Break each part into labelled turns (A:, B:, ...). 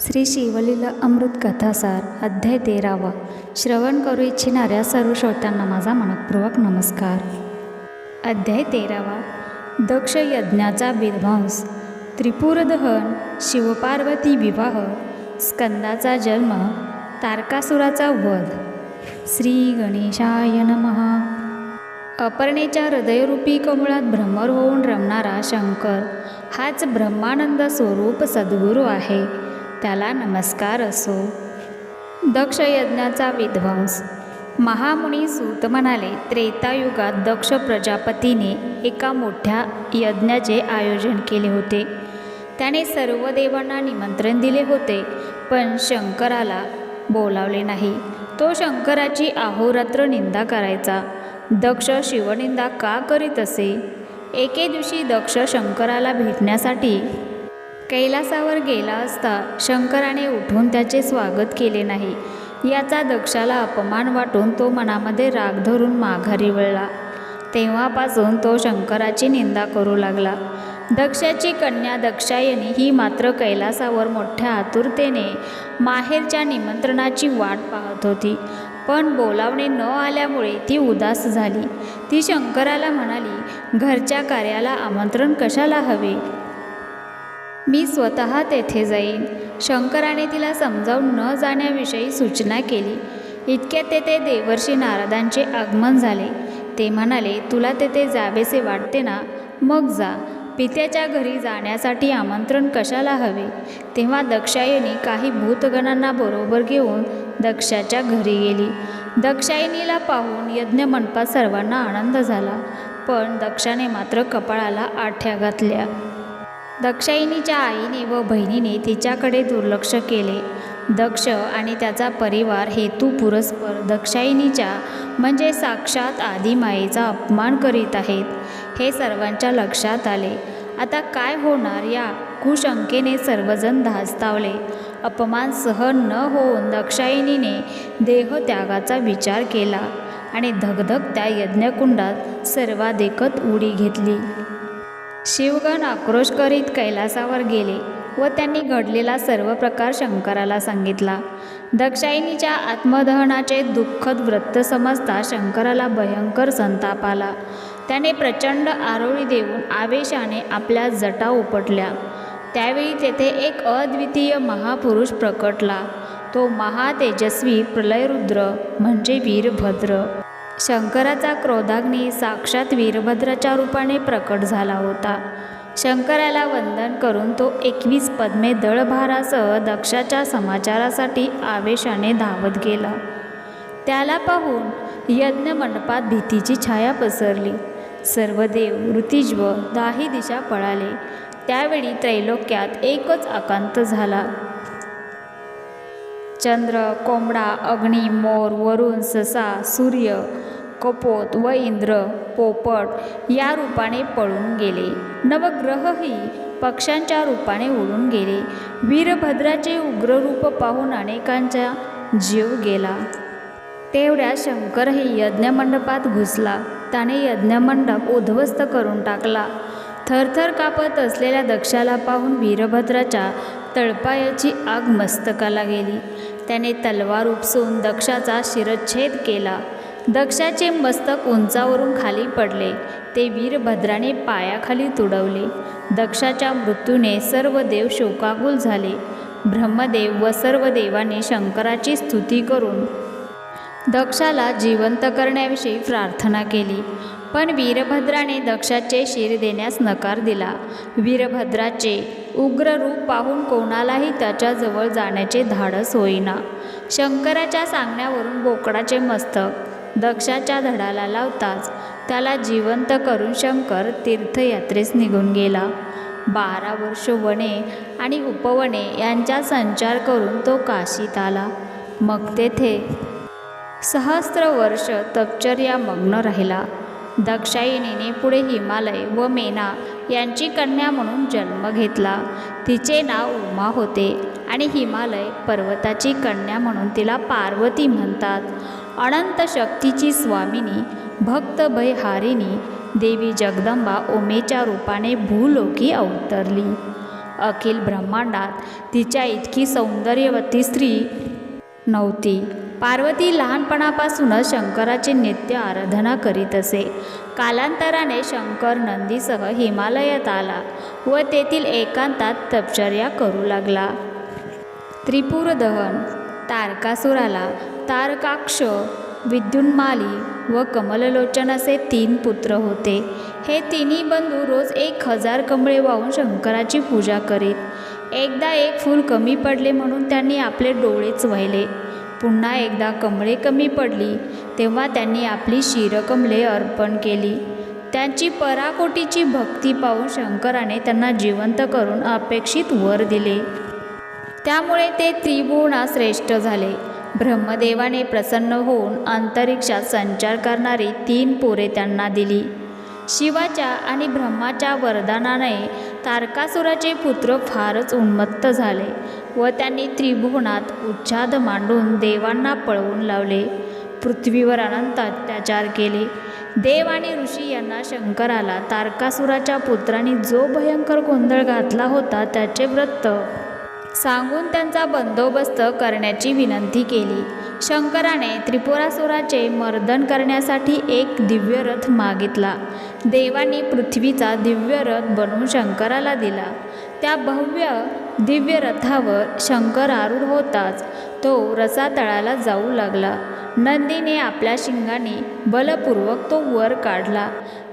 A: श्री शिवलीला अमृत कथासार अध्याय तेरावा. श्रवण करू इच्छिणाऱ्या सर्व श्रोत्यांना माझा मनपूर्वक नमस्कार. अध्याय तेरावा. दक्ष यज्ञाचा विध्वंस. त्रिपुरदहन शिवपार्वती विवाह. स्कंदाचा जन्म तारकासुराचा वध. श्री गणेशाय नमः. अपर्णेच्या हृदयरूपी कमळात भ्रमर होऊन रमणारा शंकर हाच ब्रह्मानंद स्वरूप सद्गुरू आहे. त्याला नमस्कार असो. दक्ष यज्ञाचा विध्वंस. महामुनी सूत म्हणाले त्रेतायुगात दक्ष प्रजापतीने एका मोठ्या यज्ञाचे आयोजन केले होते. त्याने सर्व देवांना निमंत्रण दिले होते पण शंकराला बोलावले नाही. तो शंकराची अहोरात्र निंदा करायचा. दक्ष शिवनिंदा का करीत असे? एके दिवशी दक्ष शंकराला भेटण्यासाठी कैलासावर गेला असता शंकराने उठून त्याचे स्वागत केले नाही. याचा दक्षाला अपमान वाटून तो मनामध्ये राग धरून माघारी वळला. तेव्हापासून तो शंकराची निंदा करू लागला. दक्षाची कन्या दक्षायनी ही मात्र कैलासावर मोठ्या आतुरतेने माहेरच्या निमंत्रणाची वाट पाहत होती. पण बोलावणे न आल्यामुळे ती उदास झाली. ती शंकराला म्हणाली घरच्या कार्याला आमंत्रण कशाला हवे? मी स्वतः तेथे जाईन. शंकराने तिला समजावून न जाण्याविषयी सूचना केली. इतक्यात तेथे देवर्षी नारदांचे आगमन झाले. ते म्हणाले तुला तेथे जावेसे वाटते ना? मग जा. पित्याच्या घरी जाण्यासाठी आमंत्रण कशाला हवे तेव्हा दक्षायणी काही भूतगणांना बरोबर घेऊन दक्षाच्या घरी गेली. दक्षायणीला पाहून यज्ञमंडपात सर्वांना आनंद झाला. पण दक्षाने मात्र कपाळाला आठ्या घातल्या. दक्षायणीच्या आईने व बहिणीने तिच्याकडे दुर्लक्ष केले. दक्ष आणि त्याचा परिवार हेतू पुरस्पर दक्षायणीच्या म्हणजे साक्षात आदिमायेचा अपमान करीत आहेत हे सर्वांच्या लक्षात आले. आता काय होणार या कुशंकेने सर्वजण धास्तावले. अपमान सहन न होऊन दक्षायणीने देहत्यागाचा विचार केला आणि धगधग त्या यज्ञकुंडात सर्वाधिकत उडी घेतली. शिवगण आक्रोश करीत कैलासावर गेले व त्यांनी घडलेला सर्व प्रकार शंकराला सांगितला. दक्षायनीच्या आत्मदहनाचे दुःखद वृत्त समजता शंकराला भयंकर संताप आला. त्याने प्रचंड आरोळी देऊन आवेशाने आपल्या जटा उपटल्या. त्यावेळी तेथे एक अद्वितीय महापुरुष प्रकटला. तो महातेजस्वी प्रलयरुद्र म्हणजे वीरभद्र. शंकराचा क्रोधाग्नी साक्षात वीरभद्राच्या रूपाने प्रकट झाला होता. शंकराला वंदन करून तो एकवीस पद्मे दळभारासह दक्षाच्या समाचारासाठी आवेशाने धावत गेला. त्याला पाहून यज्ञ मंडपात भीतीची छाया पसरली. सर्व देव ऋतिज्व दाही दिशा पळाले. त्यावेळी त्रैलोक्यात एकच आकांत झाला. चंद्र कोंबडा अग्नी मोर वरुण ससा सूर्य कपोत व इंद्र पोपट या रूपाने पळून गेले. नवग्रहही पक्ष्यांच्या रूपाने उडून गेले. वीरभद्राचे उग्र रूप पाहून अनेकांचा जीव गेला. तेवढ्या शंकरही यज्ञमंडपात घुसला. त्याने यज्ञमंडप उद्ध्वस्त करून टाकला. थरथर कापत असलेल्या दक्षाला पाहून वीरभद्राच्या तळपायाची आग मस्तकाला गेली. त्याने तलवार उपसून दक्षाचा शिरच्छेद केला. दक्षाचे मस्तक उंचावरून खाली पडले. ते वीरभद्राने पायाखाली तुडवले. दक्षाच्या मृत्यूने सर्व देव शोकाकुल झाले. ब्रह्मदेव व सर्व देवाने शंकराची स्तुती करून दक्षाला जिवंत करण्याविषयी प्रार्थना केली. पण वीरभद्राने दक्षाचे शिर देण्यास नकार दिला. वीरभद्राचे उग्र रूप पाहून कोणालाही त्याच्याजवळ जाण्याचे धाडस होईना. शंकराच्या सांगण्यावरून बोकडाचे मस्तक दक्षाच्या धडाला लावताच त्याला जिवंत करून शंकर तीर्थयात्रेस निघून गेला. बारा वर्ष वने आणि उपवने यांचा संचार करून तो काशीत आला. मग तेथे सहस्त्र वर्ष तपचर्या मग्न राहिला. दक्षायिनीने पुढे हिमालय व मेना यांची कन्या म्हणून जन्म घेतला. तिचे नाव उमा होते आणि हिमालय पर्वताची कन्या म्हणून तिला पार्वती म्हणतात. अनंत शक्तीची स्वामिनी भक्त भयहारिणी देवी जगदंबा उमेच्या रूपाने भूलोकी अवतरली. अखिल ब्रह्मांडात तिच्या इतकी सौंदर्यवती स्त्री नव्हती. पार्वती लहानपणापासूनच शंकराची नित्य आराधना करीत असे. कालांतराने शंकर नंदीसह हिमालयात आला व तेथील एकांतात तपचर्या करू लागला. त्रिपुर दहन तारकासुराला तारकाक्ष विद्युन्माली व कमललोचन असे तीन पुत्र होते. हे तिन्ही बंधू रोज एक हजार कमळे वाहून शंकराची पूजा करीत. एकदा एक फूल कमी पडले म्हणून त्यांनी आपले डोळेच वहिले पुन्हा एकदा कमळे कमी पडली तेव्हा त्यांनी आपली शिरकमले अर्पण केली. त्यांची पराकोटीची भक्ती पाहून शंकराने त्यांना जिवंत करून अपेक्षित वर दिले. त्यामुळे ते त्रिभुवना श्रेष्ठ झाले. ब्रह्मदेवाने प्रसन्न होऊन अंतरिक्षात संचार करणारी तीन पोरे त्यांना दिली. शिवाच्या आणि ब्रह्माच्या वरदानाने तारकासुराचे पुत्र फारच उन्मत्त झाले व त्यांनी त्रिभुवनात उच्छाद मांडून देवांना पळवून लावले. पृथ्वीवर अनंत अत्याचार केले. देव आणि ऋषी यांना शंकराला तारकासुराच्या पुत्रांनी जो भयंकर गोंधळ घातला होता त्याचे व्रत सांगून त्यांचा बंदोबस्त करण्याची विनंती केली. शंकराने त्रिपुरासुराचे मर्दन करण्यासाठी एक दिव्य रथ मागितला. देवाने पृथ्वीचा दिव्य रथ बनवून शंकराला दिला. त्या भव्य दिव्य रथावर शंकर आरूढ होताच. तो रसातळाला जाऊ लागला. नंदीने आपल्या शिंगाने बलपूर्वक तो वर काढला.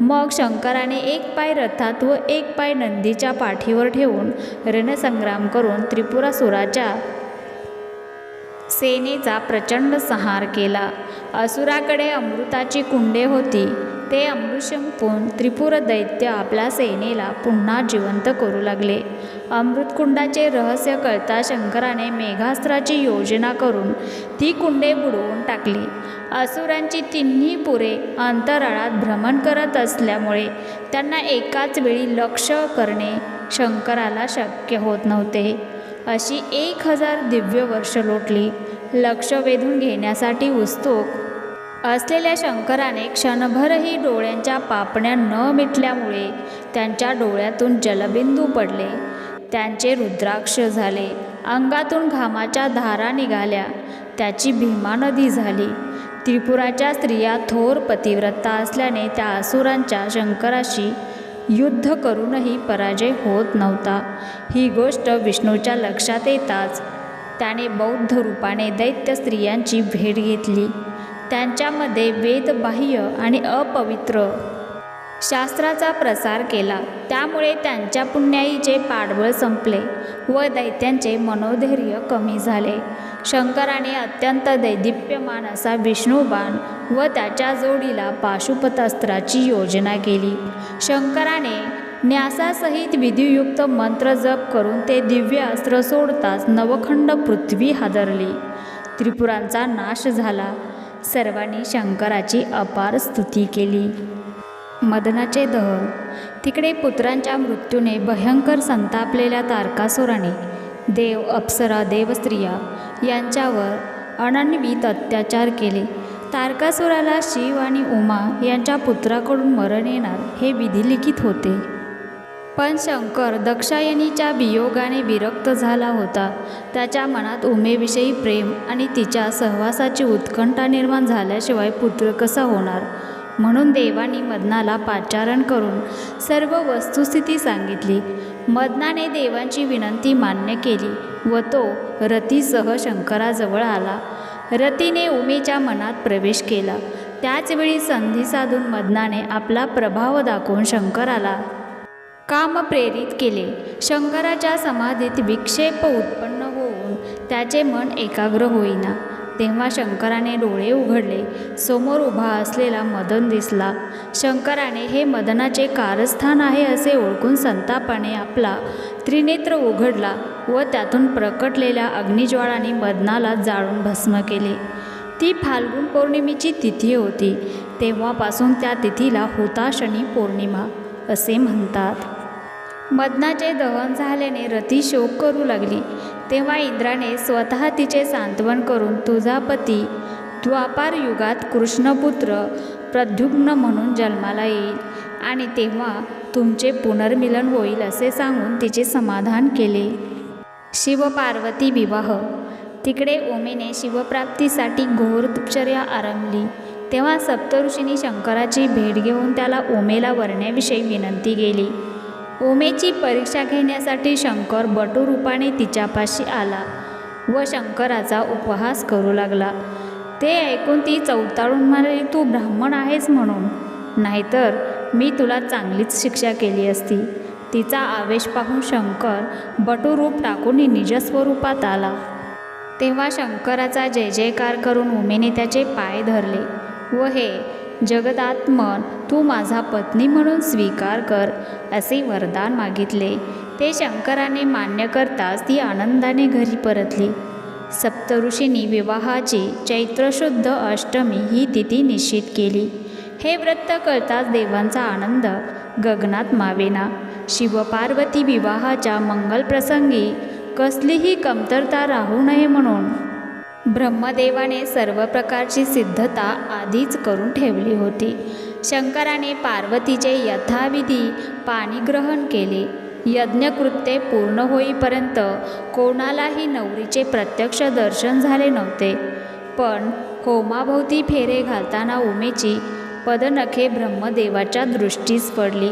A: मग शंकराने एक पाय रथात व एक पाय नंदीच्या पाठीवर ठेवून रणसंग्राम करून त्रिपुरासुराच्या सेनेचा प्रचंड संहार केला. असुराकडे अमृताची कुंडे होती. ते अमृशंपून त्रिपुर दैत्य आपल्या सेनेला पुन्हा जिवंत करू लागले. अमृतकुंडाचे रहस्य कळता शंकराने मेघास्त्राची योजना करून ती कुंडे बुडवून टाकली. असुरांची तिन्ही पुरे अंतराळात भ्रमण करत असल्यामुळे त्यांना एकाच वेळी लक्ष करणे शंकराला शक्य होत नव्हते. अशी एक हजार दिव्य वर्ष लोटली. लक्ष वेधून घेण्यासाठी उत्सुक असलेल्या शंकराने क्षणभरही डोळ्यांच्या पापण्या न मिटल्यामुळे त्यांच्या डोळ्यातून जलबिंदू पडले. त्यांचे रुद्राक्ष झाले. अंगातून घामाच्या धारा निघाल्या. त्याची भीमा नदी झाली. त्रिपुराच्या स्त्रिया थोर पतिव्रता असल्याने त्या असुरांच्या शंकराशी युद्ध करूनही पराजय होत नव्हता. ही गोष्ट विष्णूच्या लक्षात येताच त्याने बौद्ध रूपाने दैत्य स्त्रियांची भेट घेतली. त्यांच्यामध्ये वेदबाह्य आणि अपवित्र. शास्त्राचा प्रसार केला. त्यामुळे त्यांच्या पुण्याईचे पाठबळ संपले व दैत्यांचे मनोधैर्य कमी झाले. शंकराने अत्यंत दैदिप्यमान असा विष्णुबाण व त्याच्या जोडीला पाशुपतास्त्राची योजना केली. शंकराने न्यासासहित विधियुक्त मंत्र जप करून ते दिव्य अस्त्र सोडताच नवखंड पृथ्वी हादरली. त्रिपुरांचा नाश झाला. सर्वांनी शंकराची अपार स्तुती केली. मदनाचे दह. तिकडे पुत्रांच्या मृत्यूने भयंकर संतापलेल्या तारकासुराने देव अप्सरा देवस्त्रिया यांच्यावर अनन्वित अत्याचार केले. तारकासुराला शिव आणि उमा यांच्या पुत्राकडून मरण येणार हे विधिलिखित होते. पण शंकर दक्षायनीच्या वियोगाने विरक्त झाला होता. त्याच्या मनात उमेविषयी प्रेम आणि तिच्या सहवासाची उत्कंठा निर्माण झाल्याशिवाय पुत्र कसा होणार? म्हणून देवानी मदनाला पाचारण करून सर्व वस्तुस्थिती सांगितली. मदनाने देवांची विनंती मान्य केली व तो रतीसह शंकराजवळ आला. रतीने उमेच्या मनात प्रवेश केला. त्याचवेळी संधी साधून मदनाने आपला प्रभाव दाखवून शंकराला काम प्रेरित केले. शंकराच्या समाधीत विक्षेप उत्पन्न होऊन त्याचे मन एकाग्र होईना. तेव्हा शंकराने डोळे उघडले. समोर उभा असलेला मदन दिसला. शंकराने हे मदनाचे कारस्थान आहे असे ओळखून संतापाने आपला त्रिनेत्र उघडला व त्यातून प्रकटलेल्या अग्निज्वाळाने मदनाला जाळून भस्म केले. ती फाल्गुन पौर्णिमेची तिथी होती. तेव्हापासून त्या तिथीला हुताशनी पौर्णिमा असे म्हणतात. मदनाचे दहन झाल्याने रती शोक करू लागली. तेव्हा इंद्राने स्वतः तिचे सांत्वन करून तुझा पती द्वापार युगात कृष्णपुत्र प्रद्युम्न म्हणून जन्माला येईल आणि तेव्हा तुमचे पुनर्मिलन होईल असे सांगून तिचे समाधान केले. शिवपार्वती विवाह. तिकडे ओमेने शिवप्राप्तीसाठी घोर दुश्चर्या आरंभली. तेव्हा सप्तऋषींनी शंकराची भेट घेऊन त्याला ओमेला वरण्याविषयी विनंती केली. उमेची परीक्षा घेण्यासाठी शंकर बटुरूपाने तिच्यापाशी आला व शंकराचा उपहास करू लागला. ते ऐकून ती चौताळून म्हणाली तू ब्राह्मण आहेस म्हणून. नाहीतर मी तुला चांगलीच शिक्षा केली असती. तिचा आवेश पाहून शंकर बटुरूप टाकून निजस्वरूपात आला. तेव्हा शंकराचा जय जयकार करून उमेने त्याचे पाय धरले व हे जगदात्मन तू माझा पत्नी म्हणून स्वीकार कर असे वरदान मागितले. ते शंकराने मान्य करताच ती आनंदाने घरी परतली. सप्तऋषींनी विवाहाची चैत्रशुद्ध अष्टमी ही तिथी निश्चित केली. हे व्रत करताच देवांचा आनंद गगनात मावेना. शिवपार्वती विवाहाच्या मंगलप्रसंगी कसलीही कमतरता राहू नये म्हणून ब्रह्मदेवाने सर्व प्रकारची सिद्धता आधीच करून ठेवली होती. शंकराने पार्वतीचे यथाविधी पाणीग्रहण केले. यज्ञकृत्ये पूर्ण होईपर्यंत कोणालाही नवरीचे प्रत्यक्ष दर्शन झाले नव्हते. पण होमाभोवती फेरे घालताना उमेची पदनखे ब्रह्मदेवाच्या दृष्टीस पडली.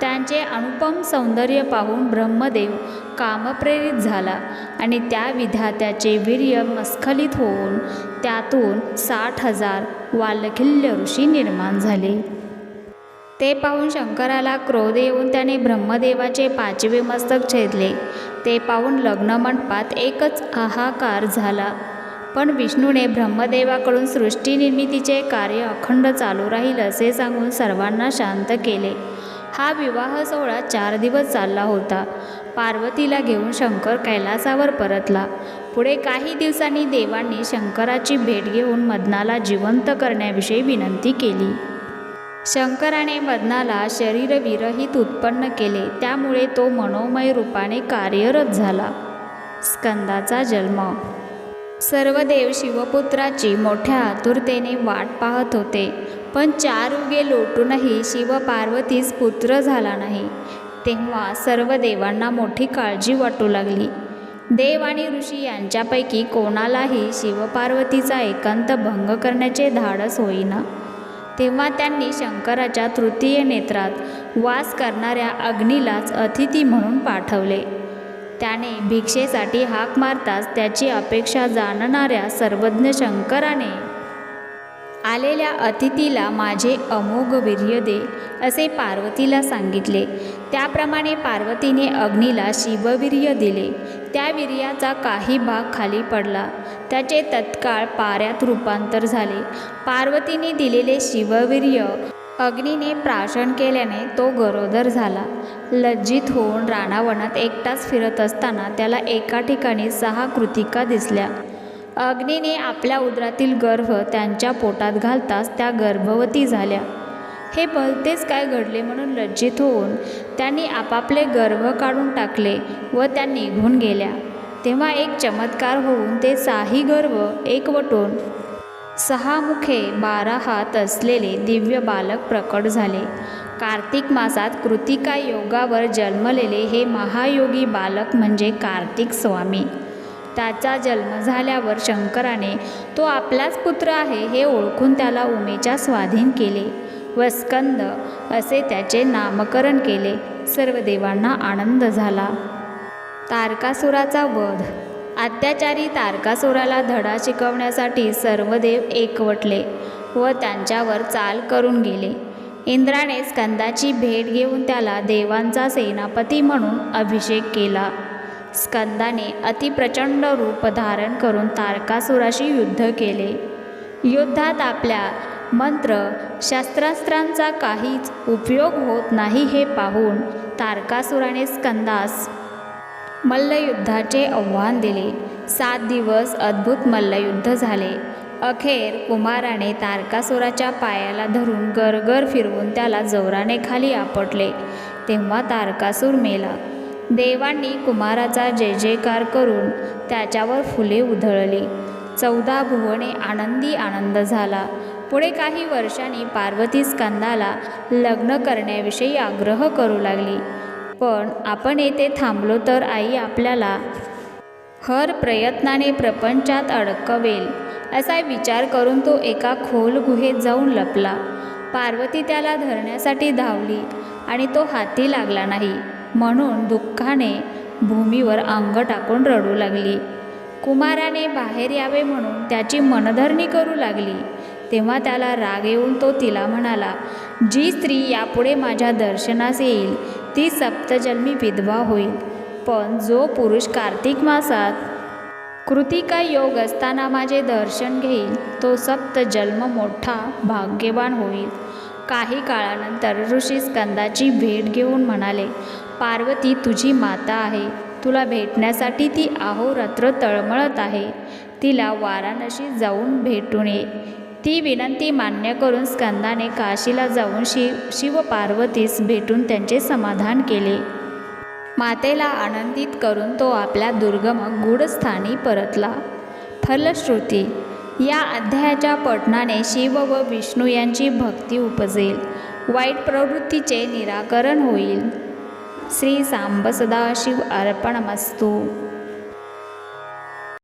A: त्यांचे अनुपम सौंदर्य पाहून ब्रह्मदेव कामप्रेरित झाला आणि त्या विधात्याचे वीर्य मस्खलित होऊन त्यातून साठ हजार वालखिल्य ऋषी निर्माण झाले. ते पाहून शंकराला क्रोध येऊन त्याने ब्रह्मदेवाचे पाचवे मस्तक छेदले. ते पाहून लग्नमंडपात एकच हाहाकार झाला. पण विष्णूने ब्रह्मदेवाकडून सृष्टीनिर्मितीचे कार्य अखंड चालू राहील असे सांगून सर्वांना शांत केले. हा विवाह सोहळा चार दिवस चालला होता. पार्वतीला घेऊन शंकर कैलासावर परतला. पुढे काही दिवसांनी देवांनी शंकराची भेट घेऊन मदनाला जिवंत करण्याविषयी विनंती केली. शंकराने मदनाला शरीरविरहित उत्पन्न केले. त्यामुळे तो मनोमय रूपाने कार्यरत झाला. स्कंदाचा जन्म. सर्व देव शिवपुत्राची मोठ्या आतुरतेने वाट पाहत होते. पण चार युगे लोटूनही शिव पार्वतीस पुत्र झाला नाही. तेव्हा सर्व देवांना मोठी काळजी वाटू लागली. देव आणि ऋषी यांच्यापैकी कोणालाही शिवपार्वतीचा एकांत भंग करण्याचे धाडस होईना. तेव्हा त्यांनी शंकराच्या तृतीय नेत्रात वास करणाऱ्या अग्नीलाच अतिथी म्हणून पाठवले. त्याने भिक्षेसाठी हाक मारताच त्याची अपेक्षा जाणणाऱ्या सर्वज्ञ शंकराने आलेल्या अतिथीला माझे अमोघ वीर्य दे असे पार्वतीला सांगितले. त्याप्रमाणे पार्वतीने अग्नीला शिववीर्य दिले. त्या वीर्याचा काही भाग खाली पडला. त्याचे तत्काळ पाऱ्यात रूपांतर झाले. पार्वतीने दिलेले शिववीर्य अग्नीने प्राशन केल्याने तो गरोदर झाला. लज्जित होऊन राणावनात एकटाच फिरत असताना त्याला एका ठिकाणी सहा कृतिका दिसल्या. अग्नीने आपल्या उदरातील गर्भ त्यांच्या पोटात घालताच त्या गर्भवती झाल्या. हे भलतेच काय घडले म्हणून लज्जित होऊन त्यांनी आपापले गर्भ काढून टाकले व त्या निघून गेल्या. तेव्हा एक चमत्कार होऊन ते साही गर्भ एकवटून सहा मुखे बारा हात असलेले दिव्य बालक प्रकट झाले. कार्तिक मासात कृतिका योगावर जन्मलेले हे महायोगी बालक म्हणजे कार्तिक स्वामी. त्याचा जन्म झाल्यावर शंकराने तो आपलाच पुत्र आहे हे ओळखून त्याला उमेच्या स्वाधीन केले. व स्कंद असे त्याचे नामकरण केले. सर्व देवांना आनंद झाला. तारकासुराचा वध. अत्याचारी तारकासुराला धडा शिकवण्यासाठी सर्व देव एकवटले व त्यांच्यावर चाल करून गेले. इंद्राने स्कंदाची भेट घेऊन त्याला देवांचा सेनापती म्हणून अभिषेक केला. स्कंदाने अतिप्रचंड रूप धारण करून तारकासुराशी युद्ध केले. युद्धात आपल्या मंत्र शस्त्रास्त्रांचा काहीच उपयोग होत नाही हे पाहून तारकासुराने स्कंदास मल्लयुद्धाचे आव्हान दिले. सात दिवस अद्भुत मल्लयुद्ध झाले. अखेर कुमाराने तारकासुराच्या पायाला धरून गरगर फिरवून त्याला जोराने खाली आपटले. तेव्हा तारकासूर मेला. देवांनी कुमाराचा जय जयकार करून त्याच्यावर फुले उधळली. चौदा भुवने आनंदी आनंद झाला. पुढे काही वर्षांनी पार्वती स्कंदाला लग्न करण्याविषयी आग्रह करू लागली. पण आपण येथे थांबलो तर आई आपल्याला हर प्रयत्नाने प्रपंचात अडकवेल असा विचार करून तो एका खोल गुहेत जाऊन लपला. पार्वती त्याला धरण्यासाठी धावली आणि तो हाती लागला नाही. म्हणून दुःखाने भूमीवर अंग टाकून रडू लागली. कुमाराने बाहेर यावे म्हणून त्याची मनधरणी करू लागली. तेव्हा त्याला राग येऊन तो तिला म्हणाला जी स्त्री यापुढे माझ्या दर्शनास येईल ती सप्तजन्मी विधवा होईल. पण जो पुरुष कार्तिक मासात कृतिका योग असताना माझे दर्शन घेईल तो सप्त जन्म मोठा भाग्यवान होईल. काही काळानंतर ऋषी स्कंदाची भेट घेऊन म्हणाले पार्वती तुझी माता आहे. तुला भेटण्यासाठी ती अहोरात्र तळमळत आहे. तिला वाराणसी जाऊन भेटून ये. ती विनंती मान्य करून स्कंदाने काशीला जाऊन शिव शिवपार्वतीस भेटून त्यांचे समाधान केले. मातेला आनंदित करून तो आपल्या दुर्गम गूढस्थानी परतला. फलश्रुती या अध्यायाच्या पठणाने शिव व विष्णू यांची भक्ती उपजेल. वाईट प्रवृत्तीचे निराकरण होईल. श्री सांब सदाशिव अर्पणमस्तू.